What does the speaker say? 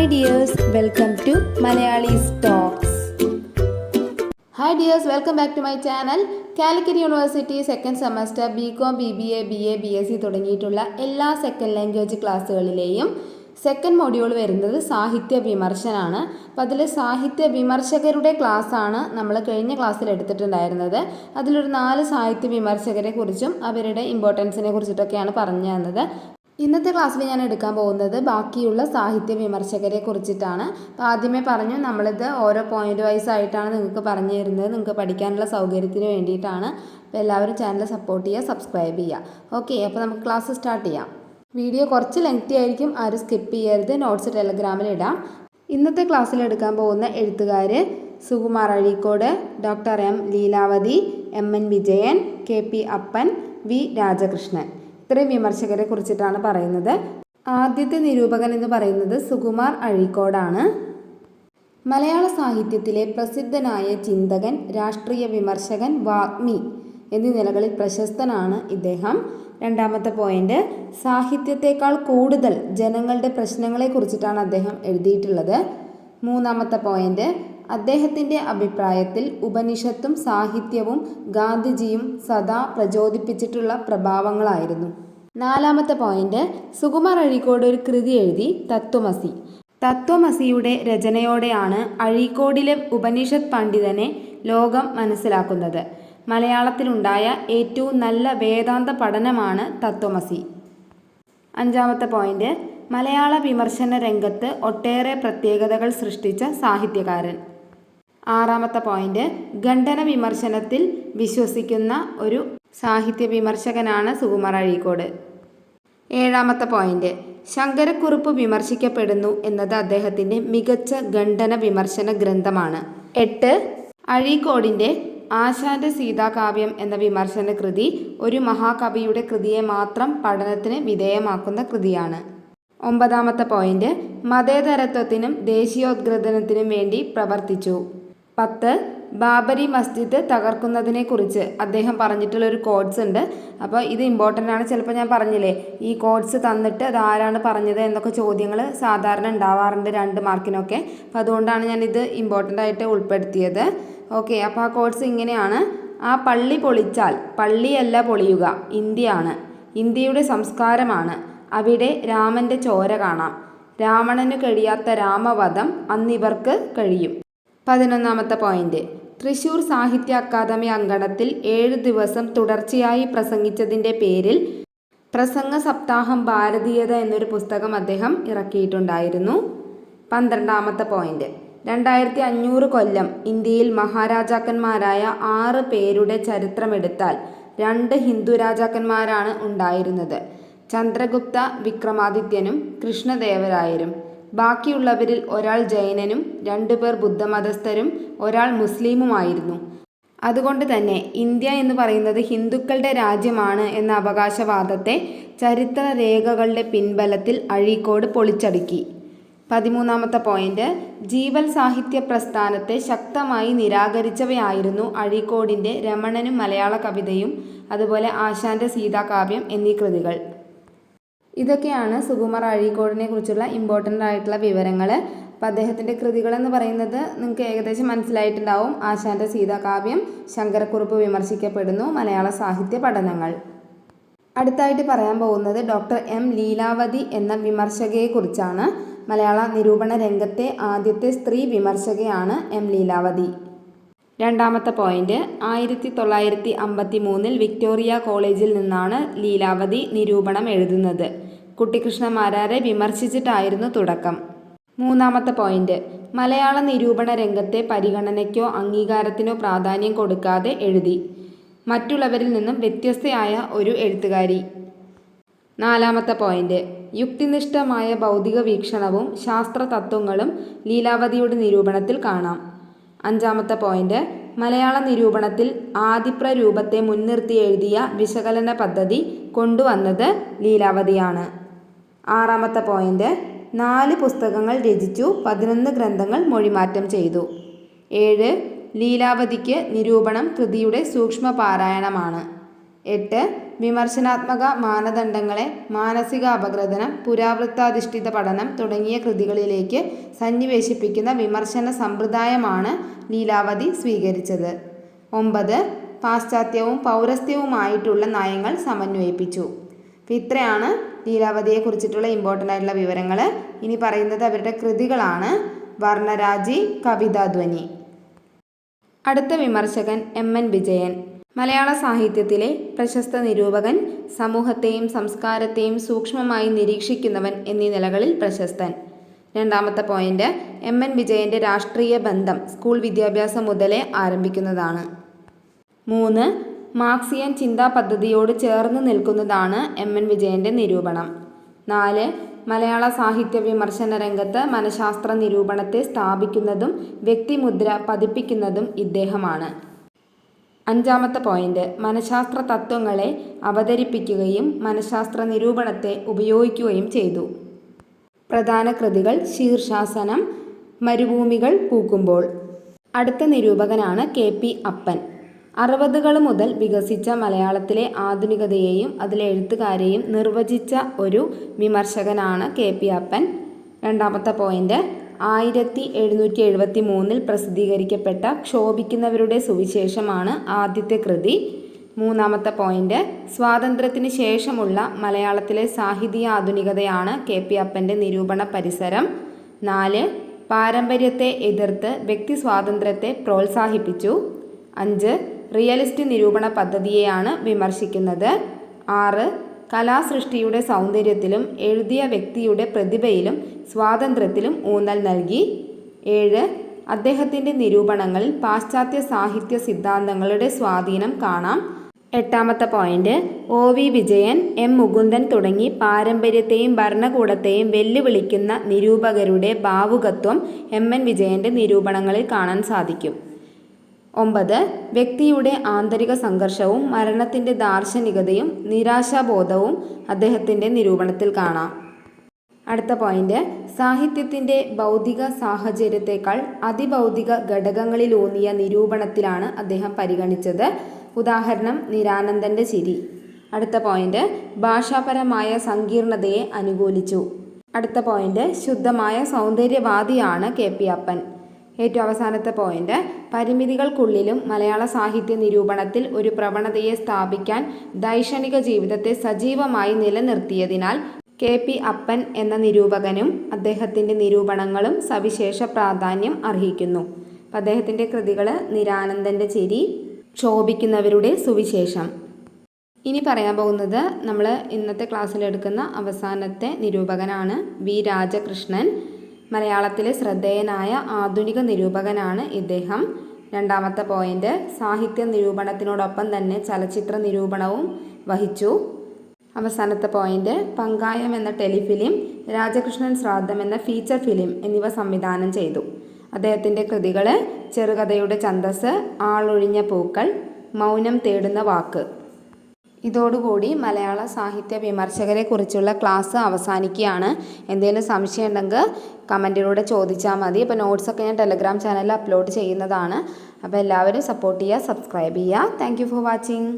Hi dears welcome to Malayalees talks hi dears welcome back to my channel Calicut university second semester B com B B A B A B S C തുടങ്ങിയിട്ടുള്ള എല്ലാ second language ക്ലാസ്സുകളിലെയും second module വരുന്നത് സാഹിത്യ വിമർശനാണ്. അപ്പോൾ അതിൽ സാഹിത്യ വിമർശകരുടെ ക്ലാസ്സാണ് നമ്മൾ കഴിഞ്ഞ ക്ലാസ്സിൽ എടുത്തിട്ടുണ്ടായിരുന്നത്. അതിലൊരു നാല് സാഹിത്യ വിമർശകരെ കുറിച്ചും അവരുടെ ഇമ്പോർട്ടൻസിനെ കുറിച്ചിട്ടൊക്കെയാണ് പറഞ്ഞു തന്നത്. ഇന്നത്തെ ക്ലാസ്സിൽ ഞാൻ എടുക്കാൻ പോകുന്നത് ബാക്കിയുള്ള സാഹിത്യ വിമർശകരെ കുറിച്ചിട്ടാണ്. അപ്പോൾ ആദ്യമേ പറഞ്ഞു നമ്മളിത് ഓരോ പോയിന്റ് വൈസ് ആയിട്ടാണ് നിങ്ങൾക്ക് പറഞ്ഞു തരുന്നത്. നിങ്ങൾക്ക് പഠിക്കാനുള്ള സൗകര്യത്തിന് വേണ്ടിയിട്ടാണ്. അപ്പോൾ എല്ലാവരും ചാനൽ സപ്പോർട്ട് ചെയ്യുക സബ്സ്ക്രൈബ് ചെയ്യുക. ഓക്കെ അപ്പോൾ നമുക്ക് ക്ലാസ് സ്റ്റാർട്ട് ചെയ്യാം. വീഡിയോ കുറച്ച് ലെങ്തി ആയിരിക്കും. ആരും സ്കിപ്പ് ചെയ്യരുത്. നോട്ട്സ് ടെലഗ്രാമിൽ ഇടാം. ഇന്നത്തെ ക്ലാസ്സിൽ എടുക്കാൻ പോകുന്ന എഴുത്തുകാർ Sukumar Azhikode doctor M Leelavathi M N Vijayan K P Appan V Rajakrishnan. ഇത്രയും വിമർശകരെ കുറിച്ചിട്ടാണ് പറയുന്നത്. ആദ്യത്തെ നിരൂപകൻ എന്ന് പറയുന്നത് സുകുമാർ അഴീക്കോടാണ്. മലയാള സാഹിത്യത്തിലെ പ്രസിദ്ധനായ ചിന്തകൻ രാഷ്ട്രീയ വിമർശകൻ വാഗ്മി എന്നീ നിലകളിൽ പ്രശസ്തനാണ് ഇദ്ദേഹം. രണ്ടാമത്തെ പോയിന്റ് സാഹിത്യത്തെക്കാൾ കൂടുതൽ ജനങ്ങളുടെ പ്രശ്നങ്ങളെ കുറിച്ചിട്ടാണ് അദ്ദേഹം എഴുതിയിട്ടുള്ളത്. മൂന്നാമത്തെ പോയിന്റ് അദ്ദേഹത്തിന്റെ അഭിപ്രായത്തിൽ ഉപനിഷത്തും സാഹിത്യവും ഗാന്ധിജിയും സദാ പ്രചോദിപ്പിച്ചിട്ടുള്ള പ്രഭാവങ്ങളായിരുന്നു. നാലാമത്തെ പോയിന്റ് സുകുമാർ അഴീക്കോട് ഒരു കൃതി എഴുതി തത്വമസി. തത്വമസിയുടെ രചനയോടെയാണ് അഴീക്കോടിലെ ഉപനിഷത് പണ്ഡിതനെ ലോകം മനസ്സിലാക്കുന്നത്. മലയാളത്തിലുണ്ടായ ഏറ്റവും നല്ല വേദാന്ത പഠനമാണ് തത്വമസി. അഞ്ചാമത്തെ പോയിന്റ് മലയാള വിമർശന രംഗത്ത് ഒട്ടേറെ പ്രത്യേകതകൾ സൃഷ്ടിച്ച സാഹിത്യകാരൻ. ആറാമത്തെ പോയിന്റ് ഖണ്ഡന വിമർശനത്തിൽ വിശ്വസിക്കുന്ന ഒരു സാഹിത്യ വിമർശകനാണ് സുകുമാർ അഴീക്കോട്. ഏഴാമത്തെ പോയിന്റ് ശങ്കരക്കുറുപ്പ് വിമർശിക്കപ്പെടുന്നു എന്നത് അദ്ദേഹത്തിന്റെ മികച്ച ഖണ്ഡന വിമർശന ഗ്രന്ഥമാണ്. എട്ട്. അഴീക്കോടിന്റെ ആശാന്റെ സീതാകാവ്യം എന്ന വിമർശന കൃതി ഒരു മഹാകവിയുടെ കൃതിയെ മാത്രം പഠനത്തിന് വിധേയമാക്കുന്ന കൃതിയാണ്. ഒമ്പതാമത്തെ പോയിന്റ് മതേതരത്വത്തിനും ദേശീയോദ്ഗ്രഥനത്തിനും വേണ്ടി പ്രവർത്തിച്ചു. പത്ത് ബാബരി മസ്ജിദ് തകർക്കുന്നതിനെക്കുറിച്ച് അദ്ദേഹം പറഞ്ഞിട്ടുള്ള ഒരു കോഡ്സ് ഉണ്ട്. അപ്പോൾ ഇത് ഇമ്പോർട്ടന്റ് ആണ്. ചിലപ്പോൾ ഞാൻ പറഞ്ഞില്ലേ ഈ കോഡ്സ് തന്നിട്ട് അത് ആരാണ് പറഞ്ഞത് എന്നൊക്കെ ചോദ്യങ്ങൾ സാധാരണ ഉണ്ടാവാറുണ്ട് രണ്ട് മാർക്കിനൊക്കെ അപ്പോൾ അതുകൊണ്ടാണ് ഞാൻ ഇത് ഇമ്പോർട്ടന്റ് ആയിട്ട് ഉൾപ്പെടുത്തിയത്. ഓക്കെ അപ്പോൾ ആ കോഡ്സ് ഇങ്ങനെയാണ്. ആ പള്ളി പൊളിച്ചാൽ പള്ളിയല്ല പൊളിയുക ഇന്ത്യയാണ്. ഇന്ത്യയുടെ സംസ്കാരമാണ്. അവിടെ രാമന്റെ ചോര കാണാം. രാവണന് കഴിയാത്ത രാമവധം അന്നിവർക്ക് കഴിയും. പതിനൊന്നാമത്തെ പോയിന്റ് തൃശൂർ സാഹിത്യ അക്കാദമി അങ്കണത്തിൽ ഏഴ് ദിവസം തുടർച്ചയായി പ്രസംഗിച്ചതിന്റെ പേരിൽ പ്രസംഗ സപ്താഹം ഭാരതീയത എന്നൊരു പുസ്തകം അദ്ദേഹം ഇറക്കിയിട്ടുണ്ടായിരുന്നു. പന്ത്രണ്ടാമത്തെ പോയിന്റ് രണ്ടായിരത്തി അഞ്ഞൂറ് കൊല്ലം ഇന്ത്യയിൽ മഹാരാജാക്കന്മാരായ ആറ് പേരുടെ ചരിത്രമെടുത്താൽ രണ്ട് ഹിന്ദു രാജാക്കന്മാരാണ് ഉണ്ടായിരുന്നത്. ചന്ദ്രഗുപ്ത വിക്രമാദിത്യനും കൃഷ്ണദേവരായരും. ബാക്കിയുള്ളവരിൽ ഒരാൾ ജൈനനും രണ്ടുപേർ ബുദ്ധമതസ്ഥരും ഒരാൾ മുസ്ലിമുമായിരുന്നു. അതുകൊണ്ട് തന്നെ ഇന്ത്യ എന്ന് പറയുന്നത് ഹിന്ദുക്കളുടെ രാജ്യമാണ് എന്ന അവകാശവാദത്തെ ചരിത്ര രേഖകളുടെ പിൻബലത്തിൽ അഴീക്കോട് പൊളിച്ചടുക്കി. പതിമൂന്നാമത്തെ പോയിന്റ് ജീവൽ സാഹിത്യ പ്രസ്ഥാനത്തെ ശക്തമായി നിരാകരിച്ചവയായിരുന്നു അഴീക്കോടിന്റെ രമണനും മലയാള കവിതയും അതുപോലെ ആശാന്റെ സീതാകാവ്യം എന്നീ കൃതികൾ. ഇതൊക്കെയാണ് സുകുമാർ അഴീക്കോടിനെ കുറിച്ചുള്ള ഇമ്പോർട്ടന്റ് ആയിട്ടുള്ള വിവരങ്ങൾ അപ്പം അദ്ദേഹത്തിന്റെ കൃതികളെന്ന് പറയുന്നത് നിങ്ങൾക്ക് ഏകദേശം മനസ്സിലായിട്ടുണ്ടാവും. ആശാന്റെ സീതാകാവ്യം ശങ്കരക്കുറുപ്പ് വിമർശിക്കപ്പെടുന്നു മലയാള സാഹിത്യ പഠനങ്ങൾ. അടുത്തായിട്ട് പറയാൻ പോകുന്നത് ഡോക്ടർ എം ലീലാവതി എന്ന വിമർശകയെക്കുറിച്ചാണ് മലയാള നിരൂപണ രംഗത്തെ ആദ്യത്തെ സ്ത്രീ വിമർശകയാണ് എം ലീലാവതി. രണ്ടാമത്തെ പോയിന്റ് ആയിരത്തി തൊള്ളായിരത്തി അമ്പത്തി മൂന്നിൽ വിക്ടോറിയ കോളേജിൽ നിന്നാണ് ലീലാവതി നിരൂപണം എഴുതുന്നത്. കുട്ടിക്കൃഷ്ണ മാരാരെ വിമർശിച്ചിട്ടായിരുന്നു തുടക്കം. മൂന്നാമത്തെ പോയിന്റ്. മലയാള നിരൂപണ രംഗത്തെ പരിഗണനയ്ക്കോ അംഗീകാരത്തിനോ പ്രാധാന്യം കൊടുക്കാതെ എഴുതി. മറ്റുള്ളവരിൽ നിന്നും വ്യത്യസ്തയായ ഒരു എഴുത്തുകാരി. നാലാമത്തെ പോയിന്റ്. യുക്തിനിഷ്ഠമായ ഭൗതിക വീക്ഷണവും ശാസ്ത്ര തത്വങ്ങളും ലീലാവതിയുടെ നിരൂപണത്തിൽ കാണാം. അഞ്ചാമത്തെ പോയിന്റ്. മലയാള നിരൂപണത്തിൽ ആദിപ്രരൂപത്തെ മുൻനിർത്തി എഴുതിയ വിശകലന പദ്ധതി കൊണ്ടുവന്നത് ലീലാവതിയാണ്. ആറാമത്തെ പോയിന്റ്. നാല് പുസ്തകങ്ങൾ രചിച്ചു. പതിനൊന്ന് ഗ്രന്ഥങ്ങൾ മൊഴിമാറ്റം ചെയ്തു. ഏഴ് ലീലാവതിക്ക് നിരൂപണം കൃതിയുടെ സൂക്ഷ്മ പാരായണമാണ് എട്ട് വിമർശനാത്മക മാനദണ്ഡങ്ങളെ മാനസിക അപഗ്രഥനം പുരാവൃത്താധിഷ്ഠിത പഠനം തുടങ്ങിയ കൃതികളിലേക്ക് സന്നിവേശിപ്പിക്കുന്ന വിമർശന സമ്പ്രദായമാണ് ലീലാവതി സ്വീകരിച്ചത്. ഒമ്പത് പാശ്ചാത്യവും പൗരസ്ത്യവുമായിട്ടുള്ള നയങ്ങൾ സമന്വയിപ്പിച്ചു. ഇത്രയാണ് ലീലാവതിയെക്കുറിച്ചിട്ടുള്ള ഇമ്പോർട്ടന്റ് ആയിട്ടുള്ള വിവരങ്ങൾ ഇനി പറയുന്നത് അവരുടെ കൃതികളാണ് വർണരാജി കവിതാധ്വനി അടുത്ത വിമർശകൻ എം എൻ വിജയൻ. മലയാള സാഹിത്യത്തിലെ പ്രശസ്ത നിരൂപകൻ സമൂഹത്തെയും സംസ്കാരത്തെയും സൂക്ഷ്മമായി നിരീക്ഷിക്കുന്നവൻ എന്നീ നിലകളിൽ പ്രശസ്തൻ. രണ്ടാമത്തെ പോയിന്റ് എം എൻ വിജയന്റെ രാഷ്ട്രീയ ബന്ധം സ്കൂൾ വിദ്യാഭ്യാസം മുതലേ ആരംഭിക്കുന്നതാണ്. മൂന്ന് മാർക്സിയൻ ചിന്താ പദ്ധതിയോട് ചേർന്ന് നിൽക്കുന്നതാണ് എം എൻ വിജയന്റെ നിരൂപണം. നാല് മലയാള സാഹിത്യ വിമർശന രംഗത്ത് മനഃശാസ്ത്ര നിരൂപണത്തെ സ്ഥാപിക്കുന്നതും വ്യക്തിമുദ്ര പതിപ്പിക്കുന്നതും ഇദ്ദേഹമാണ്. അഞ്ചാമത്തെ പോയിന്റ് മനഃശാസ്ത്ര തത്വങ്ങളെ അവതരിപ്പിക്കുകയും മനഃശാസ്ത്ര നിരൂപണത്തെ ഉപയോഗിക്കുകയും ചെയ്തു. പ്രധാന കൃതികൾ ശീർഷാസനം മരുഭൂമികൾ പൂക്കുമ്പോൾ. അടുത്ത നിരൂപകനാണ് കെ പി അപ്പൻ. അറുപതുകൾ മുതൽ വികസിച്ച മലയാളത്തിലെ ആധുനികതയെയും അതിലെ എഴുത്തുകാരെയും നിർവചിച്ച ഒരു വിമർശകനാണ് കെ പി അപ്പൻ. രണ്ടാമത്തെ പോയിന്റ്. ആയിരത്തി എഴുന്നൂറ്റി എഴുപത്തി മൂന്നിൽ പ്രസിദ്ധീകരിക്കപ്പെട്ട ക്ഷോഭിക്കുന്നവരുടെ സുവിശേഷമാണ് ആദ്യത്തെ കൃതി. മൂന്നാമത്തെ പോയിന്റ്. സ്വാതന്ത്ര്യത്തിന് ശേഷമുള്ള മലയാളത്തിലെ സാഹിത്യ ആധുനികതയാണ് കെ പി അപ്പന്റെ നിരൂപണ പരിസരം. നാല്. പാരമ്പര്യത്തെ എതിർത്ത് വ്യക്തി സ്വാതന്ത്ര്യത്തെ പ്രോത്സാഹിപ്പിച്ചു. അഞ്ച്. റിയലിസ്റ്റ് നിരൂപണ പദ്ധതിയെയാണ് വിമർശിക്കുന്നത്. ആറ്. കലാസൃഷ്ടിയുടെ സൗന്ദര്യത്തിലും എഴുതിയ വ്യക്തിയുടെ പ്രതിഭയിലും സ്വാതന്ത്ര്യത്തിലും ഊന്നൽ നൽകി. ഏഴ്. അദ്ദേഹത്തിന്റെ നിരൂപണങ്ങളിൽ പാശ്ചാത്യ സാഹിത്യ സിദ്ധാന്തങ്ങളുടെ സ്വാധീനം കാണാം. എട്ടാമത്തെ point. O V Vijayan M Mukundan തുടങ്ങി പാരമ്പര്യത്തെയും ഭരണകൂടത്തെയും വെല്ലുവിളിക്കുന്ന നിരൂപകരുടെ ഭാവുകത്വം എം എൻ വിജയന്റെ നിരൂപണങ്ങളിൽ കാണാൻ സാധിക്കും. ഒമ്പത് വ്യക്തിയുടെ ആന്തരിക സംഘർഷവും മരണത്തിന്റെ ദാർശനികതയും നിരാശാബോധവും അദ്ദേഹത്തിന്റെ നിരൂപണത്തിൽ കാണാം. അടുത്ത പോയിന്റ് സാഹിത്യത്തിന്റെ ഭൗതിക സാഹചര്യത്തെക്കാൾ അതിഭൗതിക ഘടകങ്ങളിലൂന്നിയ നിരൂപണത്തിലാണ് അദ്ദേഹം പരിഗണിച്ചത്. ഉദാഹരണം നിരാനന്ദന്റെ ചിരി. അടുത്ത പോയിന്റ് ഭാഷാപരമായ സങ്കീർണതയെ അനുകൂലിച്ചു. അടുത്ത പോയിന്റ് ശുദ്ധമായ സൗന്ദര്യവാദിയാണ് കെ പി അപ്പൻ. ഏറ്റവും അവസാനത്തെ പോയിന്റ് പരിമിതികൾക്കുള്ളിലും മലയാള സാഹിത്യ നിരൂപണത്തിൽ ഒരു പ്രവണതയെ സ്ഥാപിക്കാൻ ദൈക്ഷണിക ജീവിതത്തെ സജീവമായി നിലനിർത്തിയതിനാൽ കെ പി അപ്പൻ എന്ന നിരൂപകനും അദ്ദേഹത്തിന്റെ നിരൂപണങ്ങളും സവിശേഷ പ്രാധാന്യം അർഹിക്കുന്നു. അപ്പം അദ്ദേഹത്തിന്റെ കൃതികൾ നിരാനന്ദന്റെ ചിരി ക്ഷോഭിക്കുന്നവരുടെ സുവിശേഷം. ഇനി പറയാൻ പോകുന്നത് നമ്മൾ ഇന്നത്തെ ക്ലാസ്സിലെടുക്കുന്ന അവസാനത്തെ നിരൂപകനാണ് വി രാജകൃഷ്ണൻ. മലയാളത്തിലെ ശ്രദ്ധേയനായ ആധുനിക നിരൂപകനാണ് ഇദ്ദേഹം. രണ്ടാമത്തെ പോയിന്റ് സാഹിത്യ നിരൂപണത്തിനോടൊപ്പം തന്നെ ചലച്ചിത്ര നിരൂപണവും വഹിച്ചു. അവസാനത്തെ പോയിന്റ് പങ്കായം എന്ന ടെലിഫിലിം രാജകൃഷ്ണൻ ശ്രാദ്ധം എന്ന ഫീച്ചർ ഫിലിം എന്നിവ സംവിധാനം ചെയ്തു. അദ്ദേഹത്തിന്റെ കൃതികൾ ചെറുകഥയുടെ ഛന്തസ് ആളൊഴിഞ്ഞ പൂക്കൾ മൗനം തേടുന്ന വാക്ക്. ഇതോടുകൂടി മലയാള സാഹിത്യ വിമർശകരെ കുറിച്ചുള്ള ക്ലാസ് അവസാനിക്കുകയാണ്. എന്തെങ്കിലും സംശയം ഉണ്ടെങ്കിൽ കമന്റിലൂടെ ചോദിച്ചാൽ മതി. അപ്പോൾ നോട്ട്സൊക്കെ ഞാൻ ടെലഗ്രാം ചാനലിൽ അപ്ലോഡ് ചെയ്യുന്നതാണ്. അപ്പോൾ എല്ലാവരും സപ്പോർട്ട് ചെയ്യുക സബ്സ്ക്രൈബ് ചെയ്യുക. Thank for watching